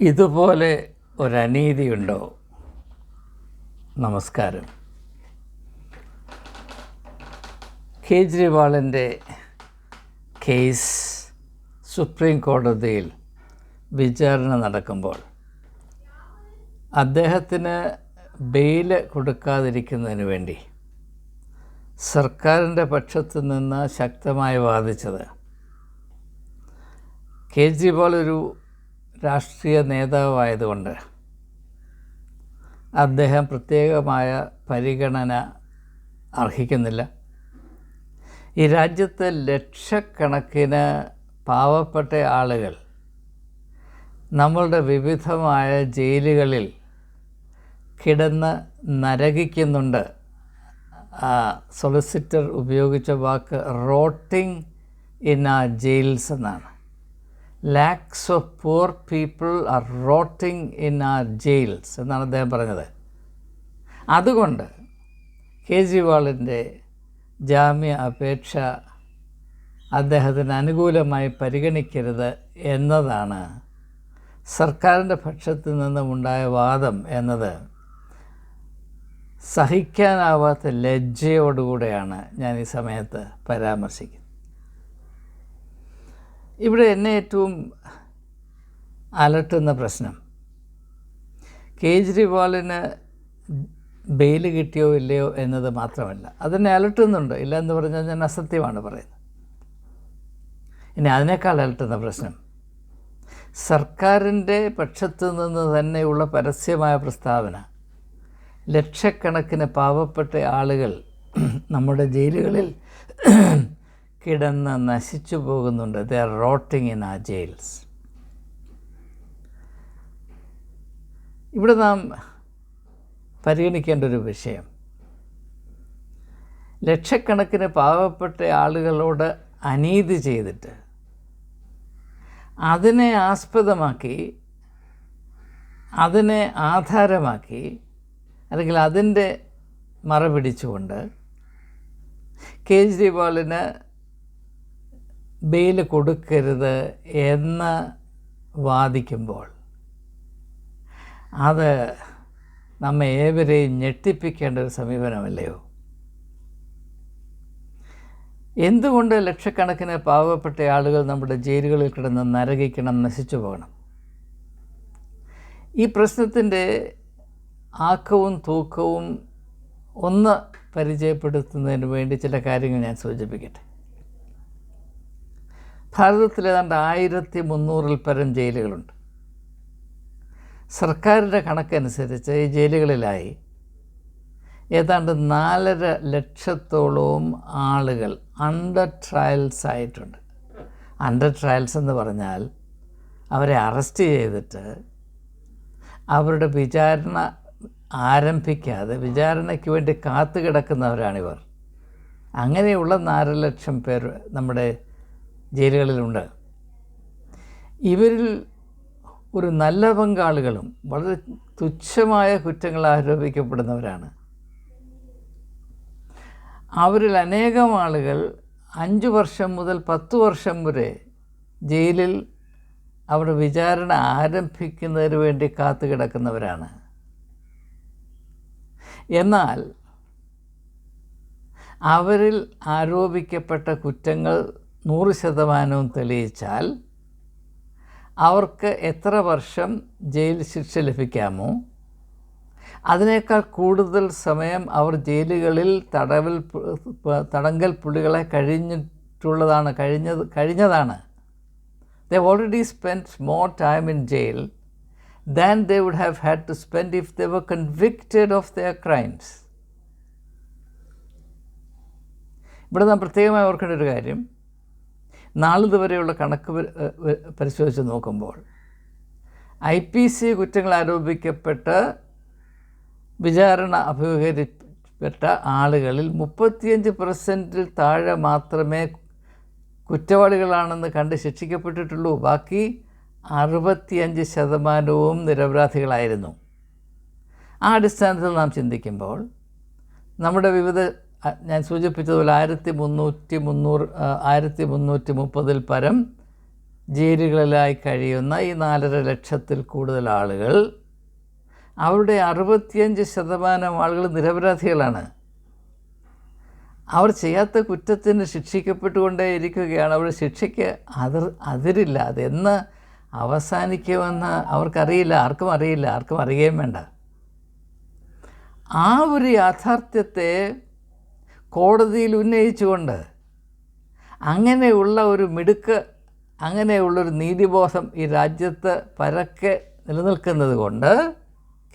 ഇതുപോലെ ഒരനീതിയുണ്ടോ? നമസ്കാരം. കേജ്രിവാളിന്റെ case supreme കോടതിയിൽ വിചാരണ നടക്കുമ്പോൾ അദ്ദേഹത്തിന് ബെയിൽ കൊടുക്കാതിരിക്കുന്നതിന് വേണ്ടി സർക്കാരിന്റെ പക്ഷത്തു നിന്ന് ശക്തമായി വാദിച്ചത് കേജ്രിവാൾ ഒരു രാഷ്ട്രീയ നേതാവായതുകൊണ്ട് അദ്ദേഹം പ്രത്യേകമായ പരിഗണന അർഹിക്കുന്നില്ല. ഈ രാജ്യത്തെ ലക്ഷക്കണക്കിന് പാവപ്പെട്ട ആളുകൾ നമ്മളുടെ വിവിധമായ ജയിലുകളിൽ കിടന്ന് നരകിക്കുന്നുണ്ട്. സൊളിസിറ്റർ ഉപയോഗിച്ച വാക്ക് റോട്ടിങ് ഇൻ ആ ജയിൽസ് എന്നാണ്. Lakhs of poor people are rotting in our jails എന്നാണ് അദ്ദേഹം പറഞ്ഞത്. അതുകൊണ്ട് കേജ്രിവാളിന്റെ ജാമ്യ അപേക്ഷ അദ്ദേഹത്തിന് അനുകൂലമായി പരിഗണിക്കരുത് എന്നതാണ് സർക്കാരിന്റെ പക്ഷത്തു നിന്നുമുണ്ടായ വാദം എന്നത്. സഹിക്കാനാവാത്ത ലജ്ജയോടുകൂടെയാണ് ഞാൻ ഈ സമയത്ത് പരാമർശിക്കുന്നത്. ഇവിടെ എന്നെ ഏറ്റവും അലട്ടുന്ന പ്രശ്നം. കേജ്രിവാളിന് ബെയിൽ കിട്ടിയോ ഇല്ലയോ എന്നത് മാത്രമല്ല. അതെന്നെ അലട്ടുന്നുണ്ട്. ഇല്ല എന്ന് പറഞ്ഞാൽ ഞാൻ അസത്യമാണ് പറയുന്നത്. ഇനി അതിനേക്കാൾ അലട്ടുന്ന പ്രശ്നം. സർക്കാരിന്റെ പക്ഷത്തു നിന്ന് തന്നെയുള്ള പരസ്യമായ പ്രസ്താവന ലക്ഷക്കണക്കിന് പാവപ്പെട്ട ആളുകൾ നമ്മുടെ ജയിലുകളിൽ കിടന്ന് നശിച്ചു പോകുന്നുണ്ട്. The are rotting in a jails ഇവിടെ നാം പരിഗണിക്കേണ്ട ഒരു വിഷയം. ലക്ഷക്കണക്കിന് പാവപ്പെട്ട ആളുകളോട് അനീതി ചെയ്തിട്ട് അതിനെ ആസ്പദമാക്കി അതിനെ ആധാരമാക്കി അല്ലെങ്കിൽ അതിന്റെ മറ പിടിച്ചുകൊണ്ട് കേജ്രിവാളിന് ബെയിൽ കൊടുക്കരുത് എന്ന് വാദിക്കുമ്പോൾ അത് നമ്മെ ഏവരെയും ഞെട്ടിപ്പിക്കേണ്ട ഒരു സമീപനമല്ലയോ? എന്തുകൊണ്ട് ലക്ഷക്കണക്കിന് പാവപ്പെട്ട ആളുകൾ നമ്മുടെ ജയിലുകളിൽ കിടന്ന് നരകിക്കണം നശിച്ചു പോകണം? ഈ പ്രശ്നത്തിന്റെ ആക്കവും തൂക്കവും ഒന്ന് പരിചയപ്പെടുത്തുന്നതിന് വേണ്ടി ചില കാര്യങ്ങൾ ഞാൻ സൂചിപ്പിക്കട്ടെ. ഭാരതത്തിൽ ഏതാണ്ട് ആയിരത്തി മുന്നൂറിൽ പരം ജയിലുകളുണ്ട്. സർക്കാരിന്റെ കണക്കനുസരിച്ച് ഈ ജയിലുകളിലായി ഏതാണ്ട് നാലര ലക്ഷത്തോളവും ആളുകൾ അണ്ടർ ട്രയൽസ് ആയിട്ടുണ്ട്. അണ്ടർ ട്രയൽസ് എന്ന് പറഞ്ഞാൽ അവരെ അറസ്റ്റ് ചെയ്തിട്ട് അവരുടെ വിചാരണ ആരംഭിക്കാതെ വിചാരണയ്ക്ക് വേണ്ടി കാത്തു കിടക്കുന്നവരാണിവർ അങ്ങനെയുള്ള നാല് ലക്ഷം പേർ നമ്മുടെ ജയിലുകളിലുണ്ട്. ഇവരിൽ ഒരു നല്ല പങ്കാളികളും വളരെ തുച്ഛമായ കുറ്റങ്ങൾ ആരോപിക്കപ്പെടുന്നവരാണ്. അവരിൽ അനേകം ആളുകൾ അഞ്ച് വർഷം മുതൽ പത്ത് വർഷം വരെ ജയിലിൽ അവരുടെ വിചാരണ ആരംഭിക്കുന്നതിന് വേണ്ടി കാത്തു കിടക്കുന്നവരാണ്. എന്നാൽ അവരിൽ ആരോപിക്കപ്പെട്ട കുറ്റങ്ങൾ നൂറ് ശതമാനവും തെളിയിച്ചാൽ അവർക്ക് എത്ര വർഷം ജയിൽ ശിക്ഷ ലഭിക്കാമോ? അതിനേക്കാൾ കൂടുതൽ സമയം അവർ ജയിലുകളിൽ തടവിൽ തടങ്കൽ പുള്ളികളെ കഴിഞ്ഞിട്ടുള്ളതാണ് കഴിഞ്ഞത് കഴിഞ്ഞതാണ്. They already spend more time in jail than they would have had to spend if they were convicted of their crimes ഇവിടെ നാം പ്രത്യേകമായി ഓർക്കേണ്ട ഒരു കാര്യം നാളിതുവരെയുള്ള കണക്ക് പരിശോധിച്ച് നോക്കുമ്പോൾ ഐ പി സി കുറ്റങ്ങൾ ആരോപിക്കപ്പെട്ട് വിചാരണ അഭിമുഖീകരിക്കപ്പെട്ട ആളുകളിൽ മുപ്പത്തിയഞ്ച് പെർസെന്റിൽ താഴെ മാത്രമേ കുറ്റവാളികളാണെന്ന് കണ്ട് ശിക്ഷിക്കപ്പെട്ടിട്ടുള്ളൂ. ബാക്കി അറുപത്തിയഞ്ച് ശതമാനവും നിരപരാധികളായിരുന്നു. ആ അടിസ്ഥാനത്തിൽ നാം ചിന്തിക്കുമ്പോൾ നമ്മുടെ വിവിധ ഞാൻ സൂചിപ്പിച്ചതുപോലെ ആയിരത്തി മുന്നൂറ്റി മുന്നൂറ് ആയിരത്തി മുന്നൂറ്റി മുപ്പതിൽ പരം ജയിലുകളിലായി കഴിയുന്ന ഈ നാലര ലക്ഷത്തിൽ കൂടുതൽ ആളുകൾ അവരുടെ അറുപത്തിയഞ്ച് ശതമാനം ആളുകൾ നിരപരാധികളാണ്. അവർ ചെയ്യാത്ത കുറ്റത്തിന് ശിക്ഷിക്കപ്പെട്ടുകൊണ്ടേ ഇരിക്കുകയാണ് അവരുടെ ശിക്ഷയ്ക്ക് അതിർ അതിരില്ല അതെന്ന് അവസാനിക്കുമെന്ന് അവർക്കറിയില്ല ആർക്കും അറിയില്ല ആർക്കും അറിയുകയും വേണ്ട. ആ ഒരു യാഥാർത്ഥ്യത്തെ കോടതിയിൽ ഉന്നയിച്ചുകൊണ്ട് അങ്ങനെയുള്ള ഒരു മിടുക്ക് അങ്ങനെയുള്ളൊരു നീതിബോധം ഈ രാജ്യത്ത് പരക്കെ നിലനിൽക്കുന്നത് കൊണ്ട്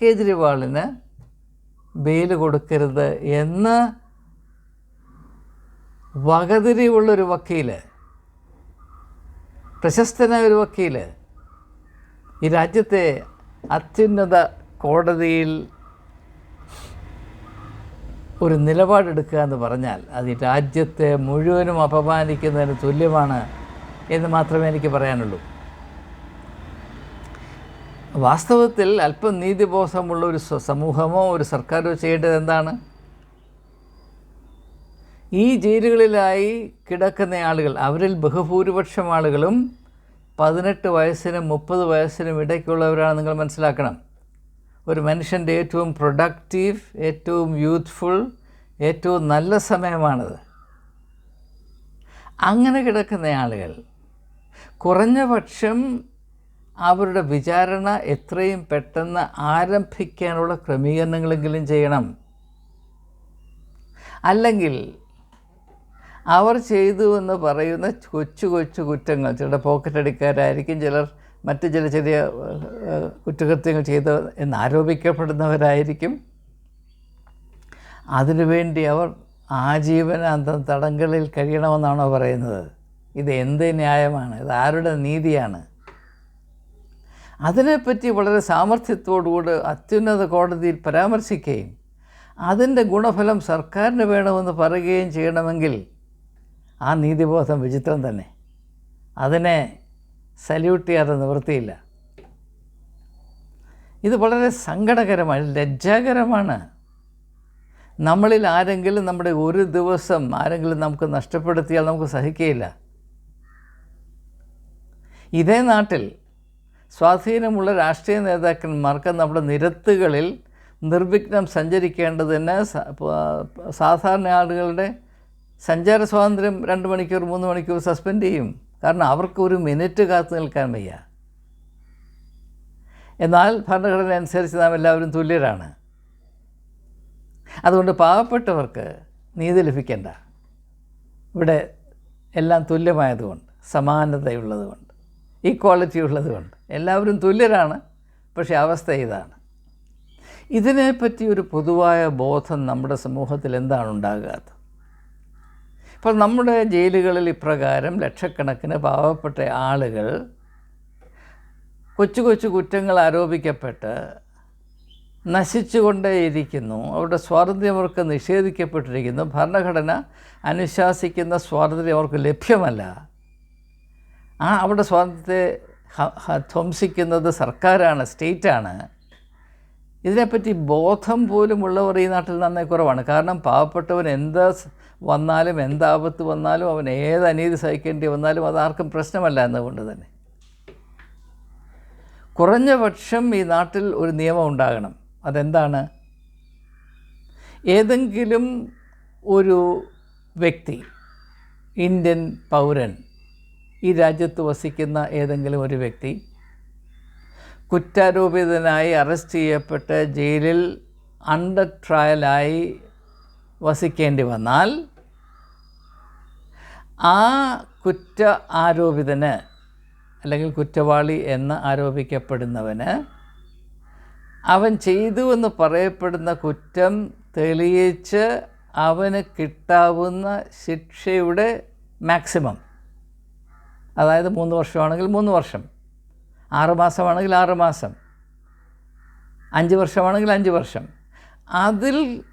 കേജ്രിവാളിന് ബെയിൽ കൊടുക്കരുത് എന്ന് വകതിരിവുള്ളൊരു വക്കീൽ പ്രശസ്തനായ ഒരു വക്കീൽ ഈ രാജ്യത്തെ അത്യുന്നത കോടതിയിൽ ഒരു നിലപാടെടുക്കുക എന്ന് പറഞ്ഞാൽ അത് രാജ്യത്തെ മുഴുവനും അപമാനിക്കുന്നതിന് തുല്യമാണ് എന്ന് മാത്രമേ എനിക്ക് പറയാനുള്ളൂ. വാസ്തവത്തിൽ അല്പം നീതിബോധമുള്ള ഒരു സമൂഹമോ ഒരു സർക്കാരോ ചെയ്യേണ്ടത് എന്താണ്? ഈ ജയിലുകളിലായി കിടക്കുന്ന ആളുകൾ അവരിൽ ബഹുഭൂരിപക്ഷം ആളുകളും പതിനെട്ട് വയസ്സിനും മുപ്പത് വയസ്സിനും ഇടയ്ക്കുള്ളവരാണ് നിങ്ങൾ മനസ്സിലാക്കണം. ഒരു മനുഷ്യന്റെ ഏറ്റവും പ്രൊഡക്റ്റീവ് ഏറ്റവും യൂത്ത്ഫുൾ ഏറ്റവും നല്ല സമയമാണത്. അങ്ങനെ കിടക്കുന്ന ആളുകൾ കുറഞ്ഞ പക്ഷം അവരുടെ വിചാരണ എത്രയും പെട്ടെന്ന് ആരംഭിക്കാനുള്ള ക്രമീകരണങ്ങളെങ്കിലും ചെയ്യണം. അല്ലെങ്കിൽ അവർ ചെയ്തു എന്ന് പറയുന്ന കൊച്ചു കൊച്ചു കുറ്റങ്ങൾ ചിലരുടെ പോക്കറ്റ് അടിക്കാരായിരിക്കും ചിലർ മറ്റ് ചില ചെറിയ കുറ്റകൃത്യങ്ങൾ ചെയ്ത എന്ന് ആരോപിക്കപ്പെടുന്നവരായിരിക്കും അതിനുവേണ്ടി അവർ ആജീവനാന്ത തടങ്കലിൽ കഴിയണമെന്നാണോ പറയുന്നത്? ഇത് എന്ത് ന്യായമാണ്? ഇത് ആരുടെ നീതിയാണ്? അതിനെപ്പറ്റി വളരെ സാമർഥ്യത്തോടുകൂടി അത്യുന്നത കോടതിയിൽ പരാമർശിക്കുകയും അതിന്റെ ഗുണഫലം സർക്കാരിന് വേണമെന്ന് പറയുകയും ചെയ്യണമെങ്കിൽ ആ നീതിബോധം വിചിത്രം തന്നെ. അതിനെ സല്യൂട്ട് ചെയ്യാതെ നിവൃത്തിയില്ല. ഇത് വളരെ സങ്കടകരമാണ് ലജ്ജാകരമാണ്. നമ്മളിൽ ആരെങ്കിലും നമ്മുടെ ഒരു ദിവസം ആരെങ്കിലും നമുക്ക് നഷ്ടപ്പെടുത്തിയാൽ നമുക്ക് സഹിക്കുകയില്ല ഇതേ നാട്ടിൽ സ്വാധീനമുള്ള രാഷ്ട്രീയ നേതാക്കന്മാർക്ക് നമ്മുടെ നിരത്തുകളിൽ നിർവിഘ്നം സഞ്ചരിക്കേണ്ടതിന് സാധാരണ ആളുകളുടെ സഞ്ചാര സ്വാതന്ത്ര്യം രണ്ട് മണിക്കൂർ മൂന്ന് മണിക്കൂർ സസ്പെൻഡ് ചെയ്യും. കാരണം അവർക്ക് ഒരു മിനിറ്റ് കാത്തു നിൽക്കാൻ വയ്യ. എന്നാൽ ഭരണഘടന അനുസരിച്ച് നാം എല്ലാവരും തുല്യരാണ്. അതുകൊണ്ട് പാവപ്പെട്ടവർക്ക് നീതി ലഭിക്കേണ്ട. ഇവിടെ എല്ലാം തുല്യമായതുകൊണ്ട് സമാനതയുള്ളതുകൊണ്ട് ഈക്വാളിറ്റി ഉള്ളതുകൊണ്ട് എല്ലാവരും തുല്യരാണ് പക്ഷേ അവസ്ഥ ഇതാണ്. ഇതിനെപ്പറ്റി ഒരു പൊതുവായ ബോധം നമ്മുടെ സമൂഹത്തിൽ എന്താണ് ഉണ്ടാകാത്തത്? ഇപ്പോൾ നമ്മുടെ ജയിലുകളിൽ ഇപ്രകാരം ലക്ഷക്കണക്കിന് പാവപ്പെട്ട ആളുകൾ കൊച്ചു കൊച്ചു കുറ്റങ്ങൾ ആരോപിക്കപ്പെട്ട് നശിച്ചുകൊണ്ടേയിരിക്കുന്നു. അവരുടെ സ്വാതന്ത്ര്യം അവർക്ക് നിഷേധിക്കപ്പെട്ടിരിക്കുന്നു. ഭരണഘടന അനുശാസിക്കുന്ന സ്വാതന്ത്ര്യം അവർക്ക് ലഭ്യമല്ല. ആ അവരുടെ സ്വാതന്ത്ര്യത്തെ ധ്വംസിക്കുന്നത് സർക്കാരാണ് സ്റ്റേറ്റാണ്. ഇതിനെപ്പറ്റി ബോധം പോലും ഉള്ളവർ ഈ നാട്ടിൽ നന്നേ കുറവാണ്. കാരണം പാവപ്പെട്ടവൻ എന്ത് വന്നാലും എന്താപത്ത് വന്നാലും അവൻ ഏത് അനീതി സഹിക്കേണ്ടി വന്നാലും അതാർക്കും പ്രശ്നമല്ല എന്നതുകൊണ്ട് തന്നെ. കുറഞ്ഞ പക്ഷം ഈ നാട്ടിൽ ഒരു നിയമം ഉണ്ടാകണം. അതെന്താണ്? ഏതെങ്കിലും ഒരു വ്യക്തി ഇന്ത്യൻ പൗരൻ ഈ രാജ്യത്ത് വസിക്കുന്ന ഏതെങ്കിലും ഒരു വ്യക്തി കുറ്റാരോപിതനായി അറസ്റ്റ് ചെയ്യപ്പെട്ട് ജയിലിൽ അണ്ടർ ട്രയലായി വസിക്കേണ്ടി വന്നാൽ ആ കുറ്റ ആരോപിതന് അല്ലെങ്കിൽ കുറ്റവാളി എന്ന് ആരോപിക്കപ്പെടുന്നവന് അവൻ ചെയ്തു എന്ന് പറയപ്പെടുന്ന കുറ്റം തെളിയിച്ച് അവന് കിട്ടാവുന്ന ശിക്ഷയുടെ മാക്സിമം. അതായത് മൂന്ന് വർഷമാണെങ്കിൽ മൂന്ന് വർഷം. ആറ് മാസമാണെങ്കിൽ ആറ് മാസം. അഞ്ച് വർഷമാണെങ്കിൽ അഞ്ച് വർഷം. അതിൽ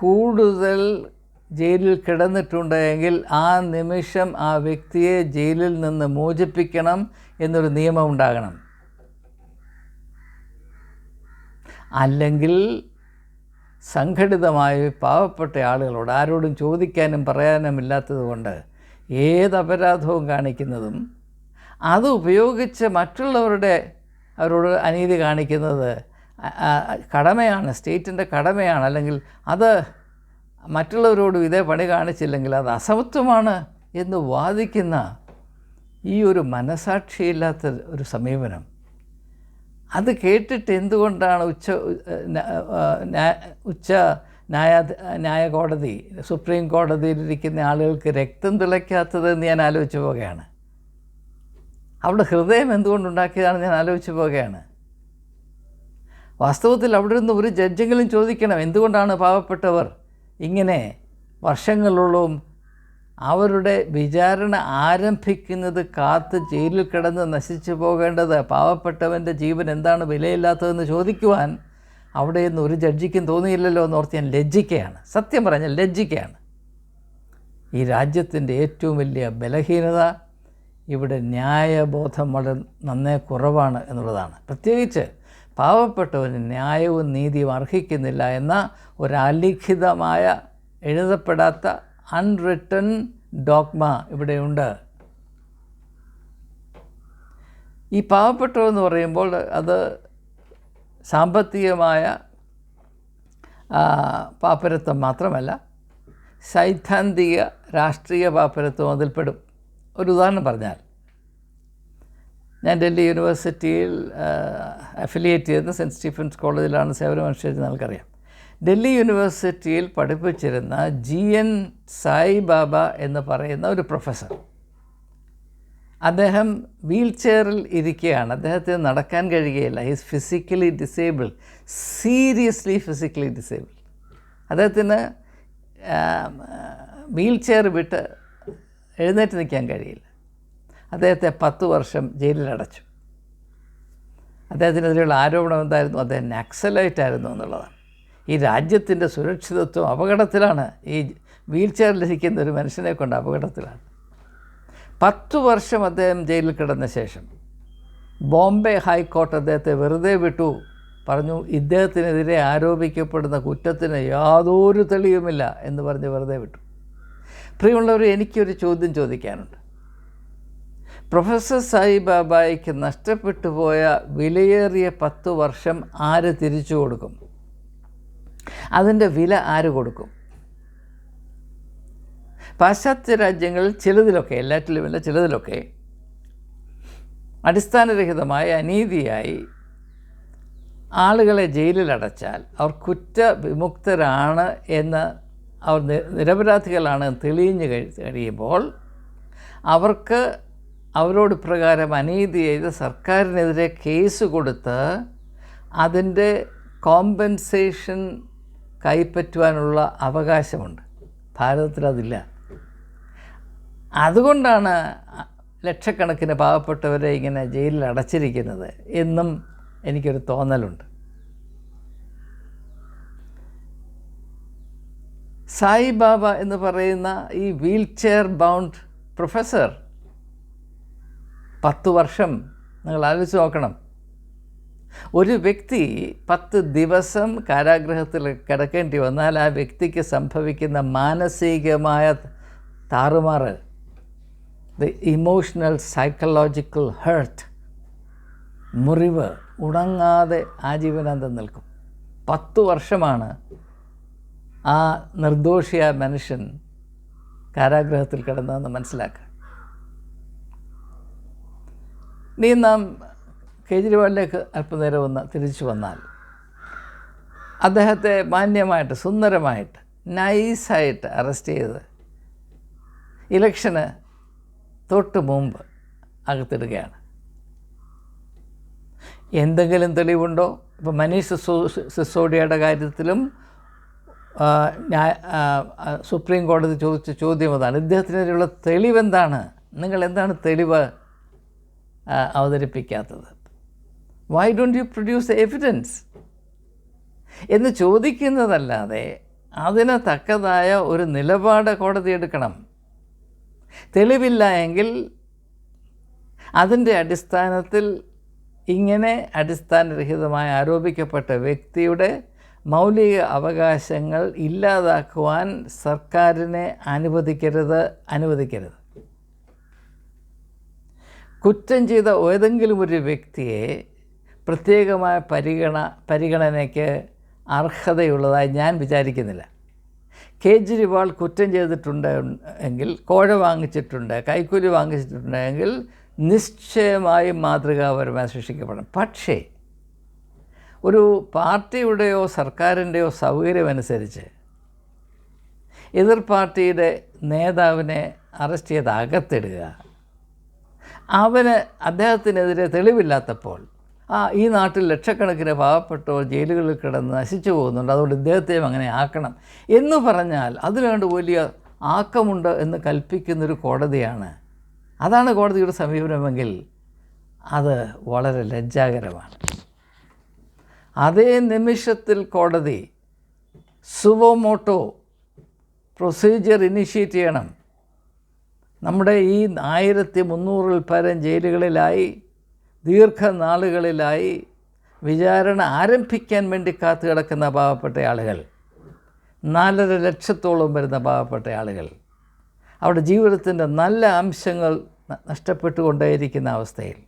കൂടുതൽ ജയിലിൽ കിടന്നിട്ടുണ്ട് എങ്കിൽ ആ നിമിഷം ആ വ്യക്തിയെ ജയിലിൽ നിന്ന് മോചിപ്പിക്കണം എന്നൊരു നിയമം ഉണ്ടാകണം. അല്ലെങ്കിൽ സംഘടിതമായി പാവപ്പെട്ട ആളുകളോട് ആരോടും ചോദിക്കാനും പറയാനും ഇല്ലാത്തത് കൊണ്ട് ഏത് അപരാധവും കാണിക്കുന്നതും അത് ഉപയോഗിച്ച് മറ്റുള്ളവരുടെ അവരോട് അനീതി കാണിക്കുന്നത് കടമയാണ് സ്റ്റേറ്റിന്റെ കടമയാണ് അല്ലെങ്കിൽ അത് മറ്റുള്ളവരോട് ഇതേ പണി കാണിച്ചില്ലെങ്കിൽ അത് അസമത്വമാണ് എന്ന് വാദിക്കുന്ന ഈ ഒരു മനസാക്ഷിയില്ലാത്ത ഒരു സമീപനം. അത് കേട്ടിട്ട് എന്തുകൊണ്ടാണ് ഉച്ച ഉച്ച ന്യായ ന്യായ കോടതി സുപ്രീം കോടതിയിലിരിക്കുന്ന ആളുകൾക്ക് രക്തം തിളയ്ക്കാത്തതെന്ന് ഞാൻ ആലോചിച്ച് പോകുകയാണ് അവിടെ ഹൃദയം എന്തുകൊണ്ടുണ്ടാക്കിയതാണ് ഞാൻ ആലോചിച്ച് പോകുകയാണ് വാസ്തവത്തിൽ അവിടെ നിന്ന് ഒരു ജഡ്ജെങ്കിലും ചോദിക്കണം എന്തുകൊണ്ടാണ് പാവപ്പെട്ടവർ ഇങ്ങനെ വർഷങ്ങളോളം അവരുടെ വിചാരണ ആരംഭിക്കുന്നത് കാത്ത് ജയിലിൽ കിടന്ന് നശിച്ചു പോകേണ്ടത് പാവപ്പെട്ടവന്റെ ജീവൻ എന്താണ് വിലയില്ലാത്തതെന്ന് ചോദിക്കുവാൻ അവിടെ നിന്ന് ഒരു ജഡ്ജിക്കും തോന്നിയില്ലല്ലോ എന്ന് ഓർത്ത് ഞാൻ ലജ്ജിക്കുകയാണ് സത്യം പറഞ്ഞാൽ ലജ്ജിക്കുകയാണ് ഈ രാജ്യത്തിന്റെ ഏറ്റവും വലിയ ബലഹീനത ഇവിടെ ന്യായബോധം വളരെ നന്നേ കുറവാണ് എന്നുള്ളതാണ്. പ്രത്യേകിച്ച് പാവപ്പെട്ടവന് ന്യായവും നീതിയും അർഹിക്കുന്നില്ല എന്ന ഒരു അലിഖിതമായ എഴുതപ്പെടാത്ത അൺറിട്ടൺ ഡോഗ്മ ഇവിടെയുണ്ട്. ഈ പാവപ്പെട്ടവെന്ന് പറയുമ്പോൾ അത് സാമ്പത്തികമായ പാപ്പരത്വം മാത്രമല്ല സൈദ്ധാന്തിക രാഷ്ട്രീയ പാപ്പരത്വം അതിൽപ്പെടും. ഒരു ഉദാഹരണം പറഞ്ഞാൽ ഞാൻ ഡൽഹി യൂണിവേഴ്സിറ്റിയിൽ അഫിലിയേറ്റ് ചെയ്യുന്ന സെന്റ് സ്റ്റീഫൻസ് കോളേജിലാണ് സേവനമനുഷ്ഠിച്ചത് നിങ്ങൾക്കറിയാം. ഡൽഹി യൂണിവേഴ്സിറ്റിയിൽ പഠിപ്പിച്ചിരുന്ന ജി എൻ സായി ബാബ എന്ന് പറയുന്ന ഒരു പ്രൊഫസർ. അദ്ദേഹം വീൽ ചെയറിൽ ഇരിക്കുകയാണ് അദ്ദേഹത്തിന് നടക്കാൻ കഴിയുകയില്ല. He's physically disable seriously physically disable അദ്ദേഹത്തിന് വീൽ ചെയർ വിട്ട് എഴുന്നേറ്റ് നിൽക്കാൻ കഴിയില്ല. അദ്ദേഹത്തെ പത്ത് വർഷം ജയിലിലടച്ചു അദ്ദേഹത്തിനെതിരെയുള്ള ആരോപണം എന്തായിരുന്നു? അദ്ദേഹം നക്സലൈറ്റ് ആയിരുന്നു എന്നുള്ളതാണ്. ഈ രാജ്യത്തിന്റെ സുരക്ഷിതത്വം അപകടത്തിലാണ്. ഈ വീൽ ചെയറിലിരിക്കുന്ന ഒരു മനുഷ്യനെ കൊണ്ട് അപകടത്തിലാണ്. പത്ത് വർഷം അദ്ദേഹം ജയിലിൽ കിടന്ന ശേഷം ബോംബെ ഹൈക്കോർട്ട് അദ്ദേഹത്തെ വെറുതെ വിട്ടു. പറഞ്ഞു ഇദ്ദേഹത്തിനെതിരെ ആരോപിക്കപ്പെടുന്ന കുറ്റത്തിന് യാതൊരു തെളിയുമില്ല എന്ന് പറഞ്ഞ് വെറുതെ വിട്ടു. പ്രിയമുള്ളവർ എനിക്കൊരു ചോദ്യം ചോദിക്കാനുണ്ട്. പ്രൊഫസർ സായിബാബായിക്ക് നഷ്ടപ്പെട്ടു പോയ വിലയേറിയ പത്ത് വർഷം ആര് തിരിച്ചു കൊടുക്കും? അതിന്റെ വില ആര് കൊടുക്കും? പാശ്ചാത്യ രാജ്യങ്ങളിൽ ചിലതിലൊക്കെ എല്ലാറ്റിലുമില്ല ചിലതിലൊക്കെ അടിസ്ഥാനരഹിതമായ അനീതിയായി ആളുകളെ ജയിലിലടച്ചാൽ അവർ കുറ്റവിമുക്തരാണ് എന്ന് അവർ നിരപരാധികളാണ് തെളിഞ്ഞു കഴി കഴിയുമ്പോൾ അവർക്ക് അവരോട് പ്രകാരം അനീതി ചെയ്ത് സർക്കാരിനെതിരെ കേസ് കൊടുത്ത് അതിന്റെ കോമ്പൻസേഷൻ കൈപ്പറ്റുവാനുള്ള അവകാശമുണ്ട്. ഭാരതത്തിൽ അതില്ല അതുകൊണ്ടാണ് ലക്ഷക്കണക്കിന് പാവപ്പെട്ടവരെ ഇങ്ങനെ ജയിലിൽ അടച്ചിരിക്കുന്നത് എന്നും എനിക്കൊരു തോന്നലുണ്ട്. സായിബാബ എന്ന് പറയുന്ന ഈ വീൽ ചെയർ ബൗണ്ട് പ്രൊഫസർ പത്ത് വർഷം നിങ്ങൾ ആലോചിച്ച് നോക്കണം. ഒരു വ്യക്തി പത്ത് ദിവസം കാരാഗ്രഹത്തിൽ കിടക്കേണ്ടി വന്നാൽ ആ വ്യക്തിക്ക് സംഭവിക്കുന്ന മാനസികമായ താറുമാറ് ദ ഇമോഷണൽ സൈക്കോളജിക്കൽ ഹേർട്ട് മുറിവ് ഉണങ്ങാതെ ആജീവനാന്തം നിൽക്കും. പത്തു വർഷമാണ് ആ നിർദോഷിയായ മനുഷ്യൻ കാരാഗ്രഹത്തിൽ കിടന്നതെന്ന് മനസ്സിലാക്കുക. നീ നാം കേജ്രിവാളിലേക്ക് അല്പനേരം ഒന്ന് തിരിച്ചു വന്നാൽ അദ്ദേഹത്തെ മാന്യമായിട്ട് സുന്ദരമായിട്ട് നൈസായിട്ട് അറസ്റ്റ് ചെയ്ത് ഇലക്ഷന് തൊട്ട് മുമ്പ് അകത്തിടുകയാണ്. എന്തെങ്കിലും തെളിവുണ്ടോ? ഇപ്പോൾ മനീഷ് സിസോ- സിസോഡിയയുടെ കാര്യത്തിലും ആ, സുപ്രീം കോടതി ചോദിച്ച ചോദ്യം അതാണ്. ഇദ്ദേഹത്തിനെതിരെയുള്ള തെളിവെന്താണ്? നിങ്ങൾ എന്താണ് തെളിവ് അവതരിപ്പിക്കാത്തത്. Why don't you produce evidence എന്ന് ചോദിക്കുന്നതല്ലാതെ അതിന് തക്കതായ ഒരു നിലപാട് കോടതി എടുക്കണം. തെളിവില്ല എങ്കിൽ അതിന്റെ അടിസ്ഥാനത്തിൽ ഇങ്ങനെ അടിസ്ഥാനരഹിതമായി ആരോപിക്കപ്പെട്ട വ്യക്തിയുടെ മൗലിക അവകാശങ്ങൾ ഇല്ലാതാക്കുവാൻ സർക്കാരിനെ അനുവദിക്കരുത് അനുവദിക്കരുത്. കുറ്റം ചെയ്ത ഏതെങ്കിലും ഒരു വ്യക്തിയെ പ്രത്യേകമായ പരിഗണ പരിഗണനയ്ക്ക് അർഹതയുള്ളതായി ഞാൻ വിചാരിക്കുന്നില്ല. കേജ്രിവാൾ കുറ്റം ചെയ്തിട്ടുണ്ട് എങ്കിൽ കോഴ വാങ്ങിച്ചിട്ടുണ്ട് കൈക്കൂലി വാങ്ങിച്ചിട്ടുണ്ടെങ്കിൽ നിശ്ചയമായും മാതൃകാപരമായി ശിക്ഷിക്കപ്പെടണം പക്ഷേ ഒരു പാർട്ടിയുടെയോ സർക്കാരിന്റെയോ സൗകര്യമനുസരിച്ച് എതിർ പാർട്ടിയുടെ നേതാവിനെ അറസ്റ്റ് ചെയ്ത് അകത്തിടുക അവന് അദ്ദേഹത്തിനെതിരെ തെളിവില്ലാത്തപ്പോൾ ആ ഈ നാട്ടിൽ ലക്ഷക്കണക്കിന് പാവപ്പെട്ടവർ ജയിലുകളിൽ കിടന്ന് നശിച്ചു പോകുന്നുണ്ട്. അതുകൊണ്ട് ഇദ്ദേഹത്തെയും അങ്ങനെ ആക്കണം എന്ന് പറഞ്ഞാൽ അതിനുവേണ്ട വലിയ ആക്കമുണ്ട് എന്ന് കൽപ്പിക്കുന്നൊരു കോടതിയാണ്. അതാണ് കോടതിയുടെ സമീപനമെങ്കിൽ അത് വളരെ ലജ്ജാകരമാണ്. അതേ നിമിഷത്തിൽ കോടതി സുവോമോട്ടോ പ്രൊസീജിയർ ഇനിഷ്യേറ്റ് ചെയ്യണം. നമ്മുടെ ഈ ആയിരത്തി മുന്നൂറിൽ പരം ജയിലുകളിലായി ദീർഘനാളുകളിലായി വിചാരണ ആരംഭിക്കാൻ വേണ്ടി കാത്തു കിടക്കുന്ന പാവപ്പെട്ട ആളുകൾ നാലര ലക്ഷത്തോളം വരുന്ന പാവപ്പെട്ട ആളുകൾ അവരുടെ ജീവിതത്തിന്റെ നല്ല അംശങ്ങൾ നഷ്ടപ്പെട്ടുകൊണ്ടേയിരിക്കുന്ന അവസ്ഥയിൽ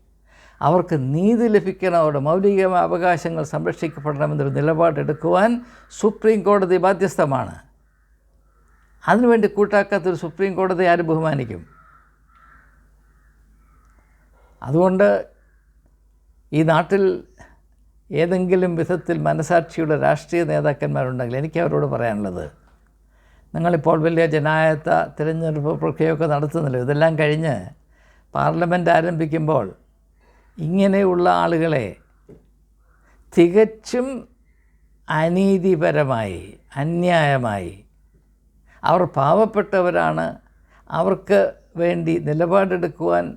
അവർക്ക് നീതി ലഭിക്കണം അവരുടെ മൗലികമായ അവകാശങ്ങൾ സംരക്ഷിക്കപ്പെടണമെന്നൊരു നിലപാടെടുക്കുവാൻ സുപ്രീം കോടതി ബാധ്യസ്ഥമാണ്. അതിനുവേണ്ടി കൂട്ടാക്കാത്തൊരു സുപ്രീം കോടതി ആര് ബഹുമാനിക്കും? അതുകൊണ്ട് ഈ നാട്ടിൽ ഏതെങ്കിലും വിധത്തിൽ മനസാക്ഷിയുടെ രാഷ്ട്രീയ നേതാക്കന്മാരുണ്ടെങ്കിൽ എനിക്ക് അവരോട് പറയാനുള്ളത് നിങ്ങളിപ്പോൾ വലിയ ജനായത്ത തിരഞ്ഞെടുപ്പ് പ്രക്രിയയൊക്കെ നടത്തുന്നില്ല? ഇതെല്ലാം കഴിഞ്ഞ് പാർലമെന്റ് ആരംഭിക്കുമ്പോൾ ഇങ്ങനെയുള്ള ആളുകളെ തികച്ചും അനീതിപരമായി അന്യായമായി അവർ പാവപ്പെട്ടവരാണ്. അവർക്ക് വേണ്ടി നിലപാടെടുക്കുവാൻ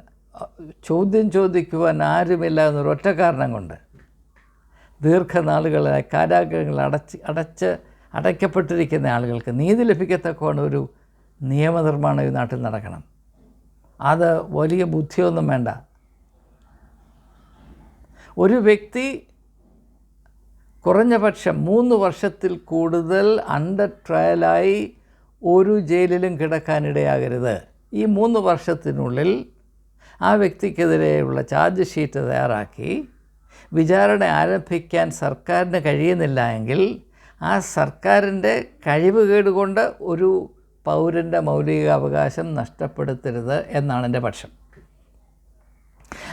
ചോദ്യം ചോദിക്കുവാൻ ആരുമില്ല എന്നൊരു ഒറ്റ കാരണം കൊണ്ട്. ദീർഘനാളുകളായി കാരാഗ്രഹങ്ങൾ അടച്ച് അടച്ച് അടയ്ക്കപ്പെട്ടിരിക്കുന്ന ആളുകൾക്ക് നീതി ലഭിക്കത്തക്കവണ് ഒരു നിയമനിർമ്മാണം ഈ നാട്ടിൽ നടക്കണം. അത് വലിയ ബുദ്ധിയൊന്നും വേണ്ട. ഒരു വ്യക്തി കുറഞ്ഞ പക്ഷം മൂന്ന് വർഷത്തിൽ കൂടുതൽ അണ്ടർ ട്രയലായി ഒരു ജയിലിലും കിടക്കാനിടയാകരുത്. ഈ മൂന്ന് വർഷത്തിനുള്ളിൽ ആ വ്യക്തിക്കെതിരെയുള്ള ചാർജ് ഷീറ്റ് തയ്യാറാക്കി വിചാരണ ആരംഭിക്കാൻ സർക്കാരിന് കഴിയുന്നില്ല എങ്കിൽ ആ സർക്കാരിന്റെ കഴിവ് കൊണ്ട് ഒരു പൗരന്റെ മൗലികാവകാശം നഷ്ടപ്പെടുത്തരുത് എന്നാണ് എന്റെ പക്ഷം.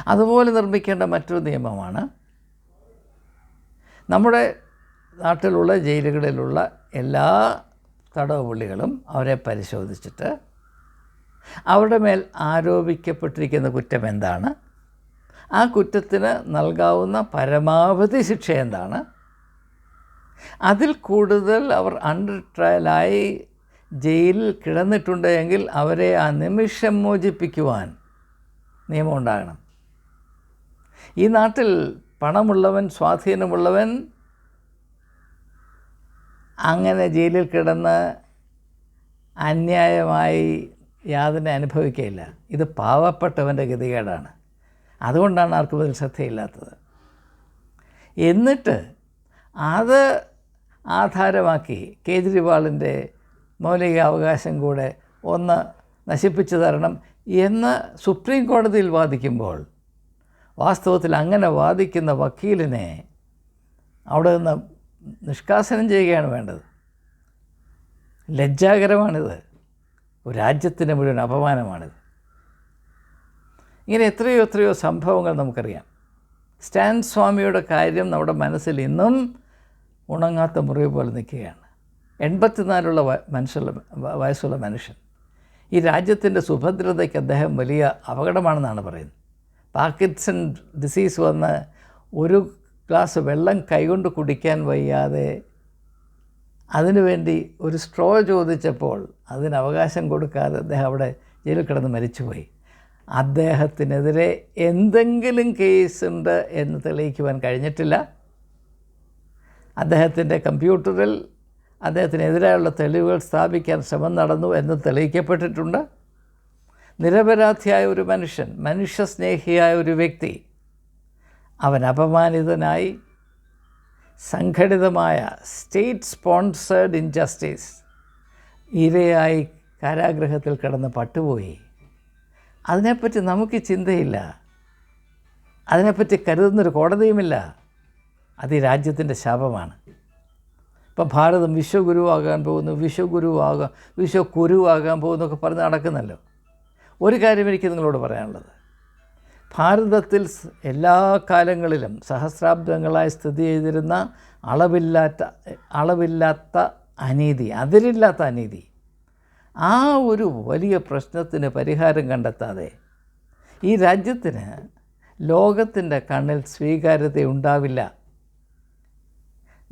അതുപോലെ നിർമ്മിക്കേണ്ട മറ്റൊരു നിയമമാണ് നമ്മുടെ നാട്ടിലുള്ള ജയിലുകളിലുള്ള എല്ലാ തടവ് പുള്ളികളും അവരെ പരിശോധിച്ചിട്ട് അവരുടെ മേൽ ആരോപിക്കപ്പെട്ടിരിക്കുന്ന കുറ്റം എന്താണ്? ആ കുറ്റത്തിന് നൽകാവുന്ന പരമാവധി ശിക്ഷ എന്താണ്? അതിൽ കൂടുതൽ അവർ അണ്ടർ ട്രയലായി ജയിലിൽ കിടന്നിട്ടുണ്ട് എങ്കിൽ അവരെ ആ നിമിഷം മോചിപ്പിക്കുവാൻ നിയമം ഉണ്ടാകണം. ഈ നാട്ടിൽ പണമുള്ളവൻ സ്വാധീനമുള്ളവൻ അങ്ങനെ ജയിലിൽ കിടന്ന് അന്യായമായി യാതന അനുഭവിക്കുകയില്ല ഇത് പാവപ്പെട്ടവന്റെ ഗതികേടാണ്. അതുകൊണ്ടാണ് ആർക്കും ഇതിൽ ശ്രദ്ധയില്ലാത്തത്. എന്നിട്ട് അത് ആധാരമാക്കി കേജ്രിവാളിന്റെ മൗലിക അവകാശം കൂടെ ഒന്ന് നശിപ്പിച്ചു തരണം എന്ന് സുപ്രീം കോടതിയിൽ വാദിക്കുമ്പോൾ വാസ്തവത്തിൽ അങ്ങനെ വാദിക്കുന്ന വക്കീലിനെ അവിടെ നിന്ന് നിഷ്കാസനം ചെയ്യുകയാണ് വേണ്ടത്. ലജ്ജാകരമാണിത്. രാജ്യത്തിന്റെ മുഴുവൻ അപമാനമാണിത്. ഇങ്ങനെ എത്രയോ എത്രയോ സംഭവങ്ങൾ നമുക്കറിയാം. സ്റ്റാൻ സ്വാമിയുടെ കാര്യം നമ്മുടെ മനസ്സിൽ ഇന്നും ഉണങ്ങാത്ത മുറിവ് പോലെ നിൽക്കുകയാണ്. എൺപത്തിനാലുള്ള മനുഷ്യയുള്ള വയസ്സുള്ള മനുഷ്യൻ. ഈ രാജ്യത്തിന്റെ സുഭദ്രതയ്ക്ക് അദ്ദേഹം വലിയ അപകടമാണെന്നാണ് പറയുന്നത്. പാർക്കിൻസൺ ഡിസീസ് വന്ന് ഒരു ഗ്ലാസ് വെള്ളം കൈകൊണ്ട് കുടിക്കാൻ വയ്യാതെ അതിനുവേണ്ടി ഒരു സ്ട്രോ ചോദിച്ചപ്പോൾ അതിന് അവകാശം കൊടുക്കാതെ അദ്ദേഹം അവിടെ ജയിലിൽ കിടന്ന് മരിച്ചുപോയി. അദ്ദേഹത്തിനെതിരെ എന്തെങ്കിലും കേസുണ്ട് എന്ന് തെളിയിക്കുവാൻ കഴിഞ്ഞിട്ടില്ല. അദ്ദേഹത്തിന്റെ കമ്പ്യൂട്ടറിൽ അദ്ദേഹത്തിനെതിരായുള്ള തെളിവുകൾ സ്ഥാപിക്കാൻ ശ്രമം നടന്നു എന്ന് തെളിയിക്കപ്പെട്ടിട്ടുണ്ട്. നിരപരാധിയായ ഒരു മനുഷ്യൻ മനുഷ്യസ്നേഹിയായ ഒരു വ്യക്തി അവൻ അപമാനിതനായി സംഘടിതമായ സ്റ്റേറ്റ് സ്പോൺസേഡ് ഇൻജസ്റ്റിസ് ഇരയായി കാരാഗ്രഹത്തിൽ കിടന്ന് പട്ടുപോയി. അതിനെപ്പറ്റി നമുക്ക് ചിന്തയില്ല. അതിനെപ്പറ്റി കരുതുന്നൊരു കോടതിയുമില്ല. അത് ഈ രാജ്യത്തിന്റെ ശാപമാണ്. ഇപ്പം ഭാരതം വിശ്വഗുരുവാകാൻ പോകുന്നു വിശ്വഗുരുവാകാം വിശ്വകുരുവാകാൻ പോകുന്നൊക്കെ പറഞ്ഞ് നടക്കുന്നല്ലോ. ഒരു കാര്യം എനിക്ക് നിങ്ങളോട് പറയാനുള്ളത്. ഭാരതത്തിൽ എല്ലാ കാലങ്ങളിലും സഹസ്രാബ്ദങ്ങളായി സ്ഥിതി ചെയ്തിരുന്ന അളവില്ലാത്ത അളവില്ലാത്ത അനീതി അതിരില്ലാത്ത അനീതി ആ ഒരു വലിയ പ്രശ്നത്തിന് പരിഹാരം കണ്ടെത്താതെ ഈ രാജ്യത്തിന് ലോകത്തിന്റെ കണ്ണിൽ സ്വീകാര്യത ഉണ്ടാവില്ല.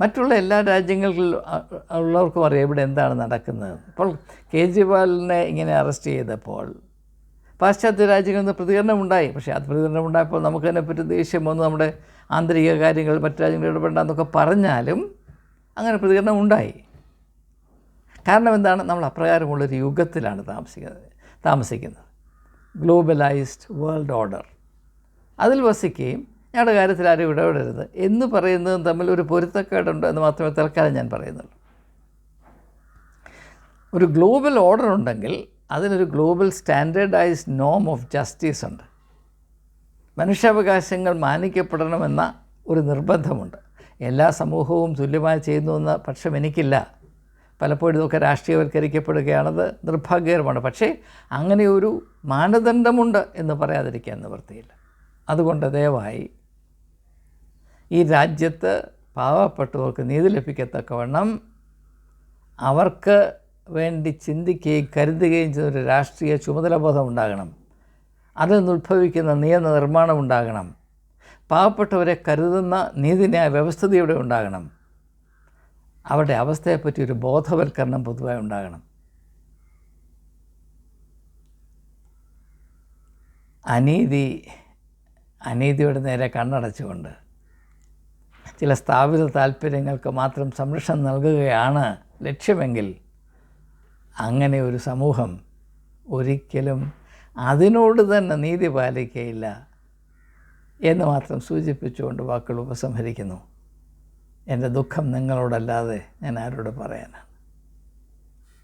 മറ്റുള്ള എല്ലാ രാജ്യങ്ങളിൽ ഉള്ളവർക്കും അറിയാം ഇവിടെ എന്താണ് നടക്കുന്നത്. ഇപ്പോൾ കേജ്രിവാളിനെ ഇങ്ങനെ അറസ്റ്റ് ചെയ്തപ്പോൾ പാശ്ചാത്യ രാജ്യങ്ങളിൽ നിന്ന് പ്രതികരണം ഉണ്ടായി പക്ഷേ അത് പ്രതികരണം ഉണ്ടായപ്പോൾ നമുക്ക് അതിനെപ്പറ്റി ദേഷ്യം വന്ന്. നമ്മുടെ ആന്തരിക കാര്യങ്ങൾ മറ്റു രാജ്യങ്ങൾ ഇടപെടണ്ടെന്നൊക്കെ പറഞ്ഞാലും അങ്ങനെ പ്രതികരണം ഉണ്ടായി കാരണം എന്താണ്? നമ്മൾ അപ്രകാരമുള്ളൊരു യുഗത്തിലാണ് താമസിക്കുന്നത് താമസിക്കുന്നത്. Globalised world order. അതിൽ വസിക്കുകയും ഞങ്ങളുടെ കാര്യത്തിൽ ആരും ഇടപെടരുത് എന്ന് പറയുന്നതും തമ്മിൽ ഒരു പൊരുത്തക്കേടുണ്ട് എന്ന് മാത്രമേ തൽക്കാലം ഞാൻ പറയുന്നുള്ളൂ. ഒരു ഗ്ലോബൽ ഓർഡർ ഉണ്ടെങ്കിൽ അതിനൊരു ഗ്ലോബൽ സ്റ്റാൻഡേർഡൈസ്ഡ് നോം ഓഫ് ജസ്റ്റിസ് ഉണ്ട്. മനുഷ്യാവകാശങ്ങൾ മാനിക്കപ്പെടണമെന്ന ഒരു നിർബന്ധമുണ്ട്. എല്ലാ സമൂഹവും തുല്യമായി ചെയ്യുന്നു എന്ന പക്ഷം എനിക്കില്ല. പലപ്പോഴും ഇതൊക്കെ രാഷ്ട്രീയവൽക്കരിക്കപ്പെടുകയാണത് നിർഭാഗ്യകരമാണ്. പക്ഷേ അങ്ങനെ ഒരു മാനദണ്ഡമുണ്ട് എന്ന് പറയാതിരിക്കാൻ നിവൃത്തിയില്ല. അതുകൊണ്ട് ദയവായി ഈ രാജ്യത്ത് പാവപ്പെട്ടവർക്ക് നീതി ലഭിക്കത്തക്കവണ്ണം അവർക്ക് വേണ്ടി ചിന്തിക്കുകയും കരുതുകയും ചെയ്യുന്ന ഒരു രാഷ്ട്രീയ ചുമതലബോധം ഉണ്ടാകണം അതിൽ നിന്നുദ്ഭവിക്കുന്ന നിയമനിർമ്മാണം ഉണ്ടാകണം. പാവപ്പെട്ടവരെ കരുതുന്ന നീതിന്യായ വ്യവസ്ഥതയുടെ ഉണ്ടാകണം. അവരുടെ അവസ്ഥയെപ്പറ്റി ഒരു ബോധവൽക്കരണം പൊതുവായി ഉണ്ടാകണം. അനീതി അനീതിയുടെ നേരെ കണ്ണടച്ചുകൊണ്ട് ചില സ്ഥാപിത താല്പര്യങ്ങൾക്ക് മാത്രം സംരക്ഷണം നൽകുകയാണ് ലക്ഷ്യമെങ്കിൽ അങ്ങനെ ഒരു സമൂഹം ഒരിക്കലും അതിനോട് തന്നെ നീതി പാലിക്കുകയില്ല എന്ന് മാത്രം സൂചിപ്പിച്ചുകൊണ്ട് വാക്കുകൾ ഉപസംഹരിക്കുന്നു. എന്റെ ദുഃഖം നിങ്ങളോടല്ലാതെ ഞാൻ ആരോട് പറയാനാണ്.